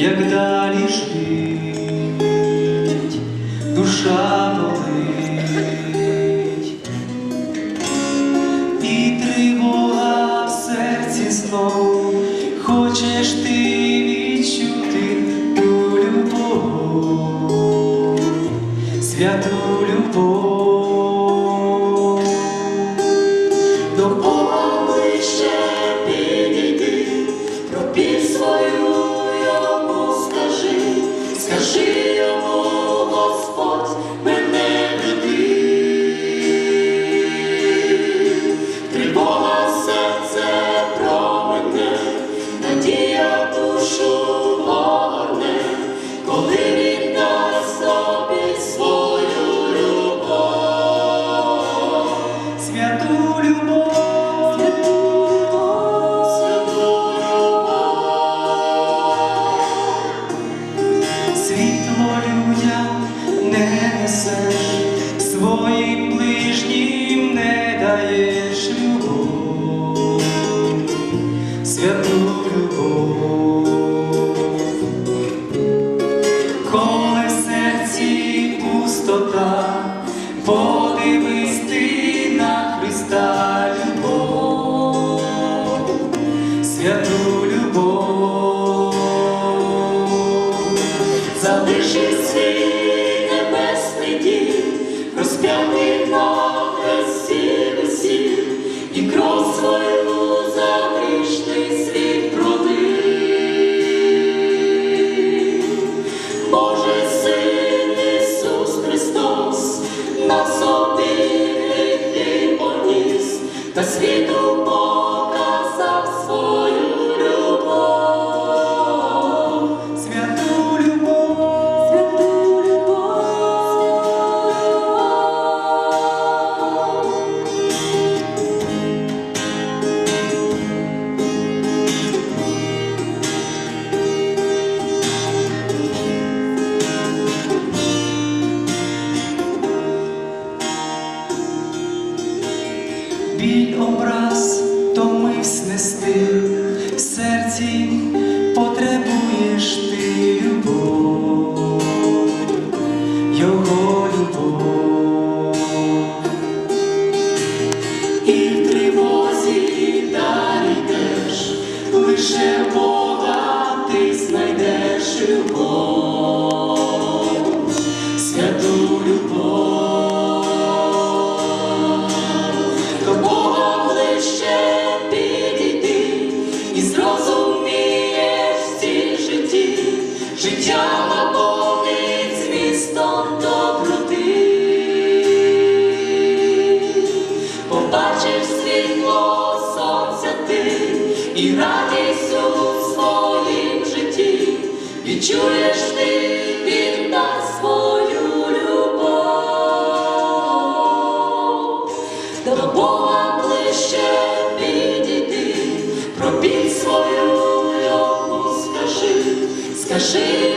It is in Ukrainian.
як далі жить, душа болить, і тривога в серці знову хочеш ти відчути ту любов, святу любов. Діємо, Господь. вселяєш любов, святу любов, коли в серці пустота, води ти. та світу. і радість у своїм житті, відчуєш ти від нас свою любов, до Бога ближче підійти, про свою йому скажи, скажи.